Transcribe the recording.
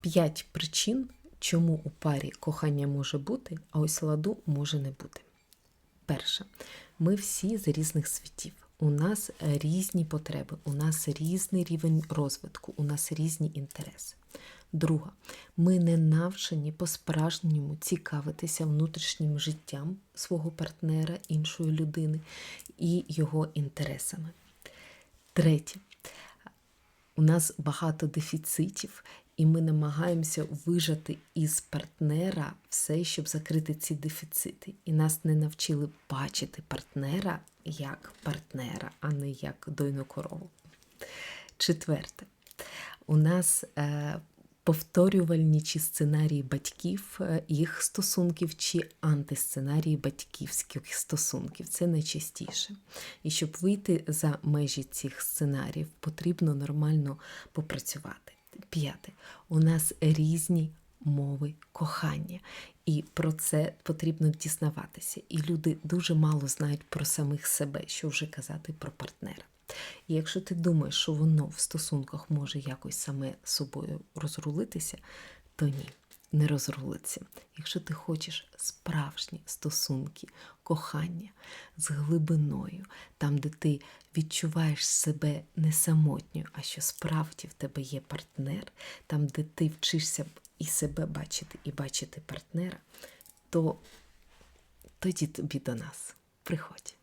П'ять причин, чому у парі кохання може бути, а ось ладу може не бути. Перше, ми всі з різних світів. У нас різні потреби, у нас різний рівень розвитку, у нас різні інтереси. Друга, ми не навчені по-справжньому цікавитися внутрішнім життям свого партнера, іншої людини і його інтересами. Третє, у нас багато дефіцитів, і ми намагаємося вижати із партнера все, щоб закрити ці дефіцити. І нас не навчили бачити партнера як партнера, а не як дойну корову. Четверте, у нас е, повторювальні чи сценарії батьків, е, їх стосунків, чи антисценарії батьківських стосунків. Це найчастіше. І щоб вийти за межі цих сценаріїв, потрібно нормально попрацювати. П'яте, у нас різні мови кохання, і про це потрібно дізнаватися. І люди дуже мало знають про самих себе, що вже казати про партнера. І якщо ти думаєш, що воно в стосунках може якось саме собою розрулитися, то ні, не розрулиться. Якщо ти хочеш справжні стосунки, кохання з глибиною, там, де ти відчуваєш себе не самотньою, а що справді в тебе є партнер, там, де ти вчишся і себе бачити, і бачити партнера, то тоді тобі до нас приходь.